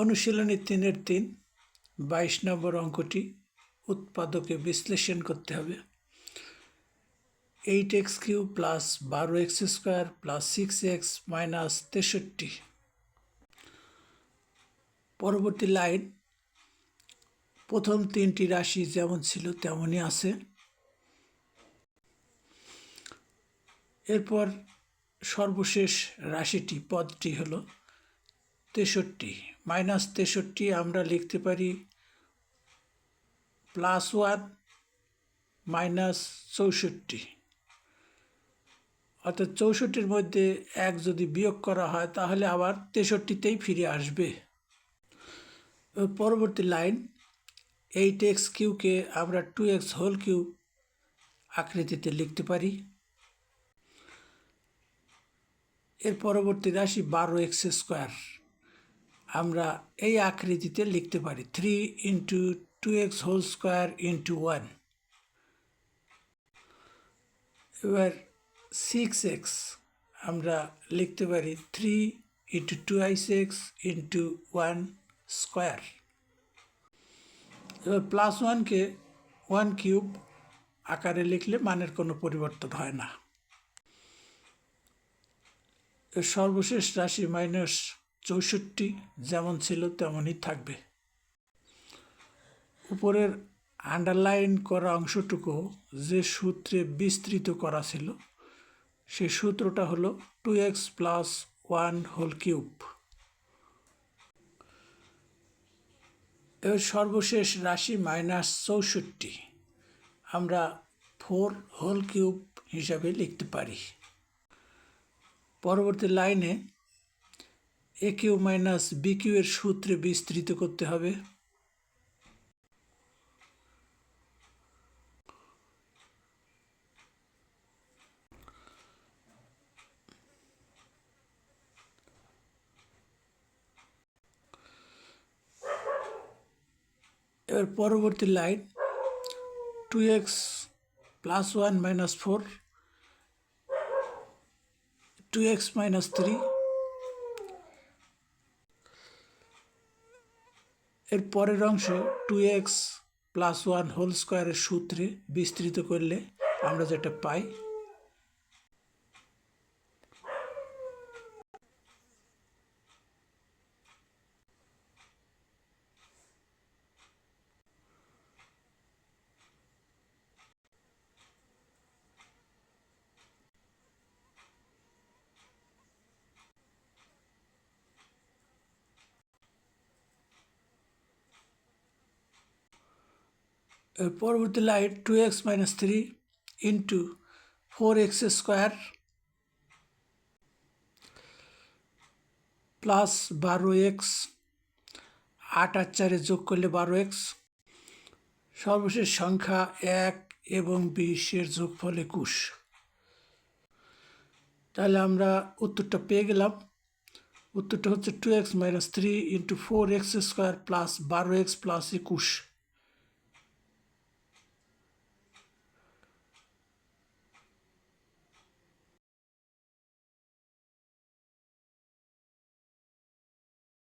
অনুশীলনী তিনের তিন, বাইশ নম্বর অঙ্কটি উৎপাদকে বিশ্লেষণ করতে হবে। এইট এক্স কিউ প্লাস বারো x square plus six x minus তেষট্টি। পরবর্তী লাইন, প্রথম তিনটি রাশি যেমন ছিল তেমনই আছে। এরপর সর্বশেষ রাশিটি পদটি হলো তেষট্টি মাইনাস তেষট্টি আমরা লিখতে পারি প্লাস ওয়ান মাইনাস চৌষট্টি। অর্থাৎ চৌষট্টির মধ্যে এক যদি বিয়োগ করা হয়, তাহলে আবার তেষট্টিতেই ফিরে আসবে। পরবর্তী লাইন এইট এক্স কিউকে আমরা টু এক্স হোল কিউ আকৃতিতে লিখতে পারি। এর পরবর্তী রাশি বারো এক্স স্কোয়ার আমরা এই আকৃতিতে লিখতে পারি three into two x whole square into one. এবার সিক্স এক্স আমরা লিখতে পারি three into two ice x into one square. এবার প্লাস ওয়ানকে ওয়ান কিউব আকারে লিখলে মানের কোনো পরিবর্তন হয় না। সর্বশেষ রাশি মাইনাস চৌষট্টি যেমন ছিল তেমনই থাকবে। উপরের আন্ডারলাইন করা অংশটুকু যে সূত্রে বিস্তৃত করা ছিল সেই সূত্রটা হলো two x plus one whole cube এর সর্বশেষ রাশি মাইনাস চৌষট্টি। আমরা ফোর হোল কিউব হিসাবে লিখতে পারি। পরবর্তী লাইনে a cube minus b cube এর সূত্রে বিস্তৃত করতে হবে। এবার পরবর্তী line two x plus one minus four two x minus three এর পরের অংশ two x plus one whole স্কোয়ারের সূত্রে বিস্তৃত করলে আমরা যেটা পাই এর পরবর্তী line two x minus three into four x square plus বারো এক্স আট আর চারে যোগ করলে বারো এক্স সর্বশেষ সংখ্যা এক এবং বিশের যোগফল একুশ। তাহলে আমরা উত্তরটা পেয়ে গেলাম। উত্তরটা হচ্ছে two x minus three into four x square plus বারো এক্স প্লাস একুশ।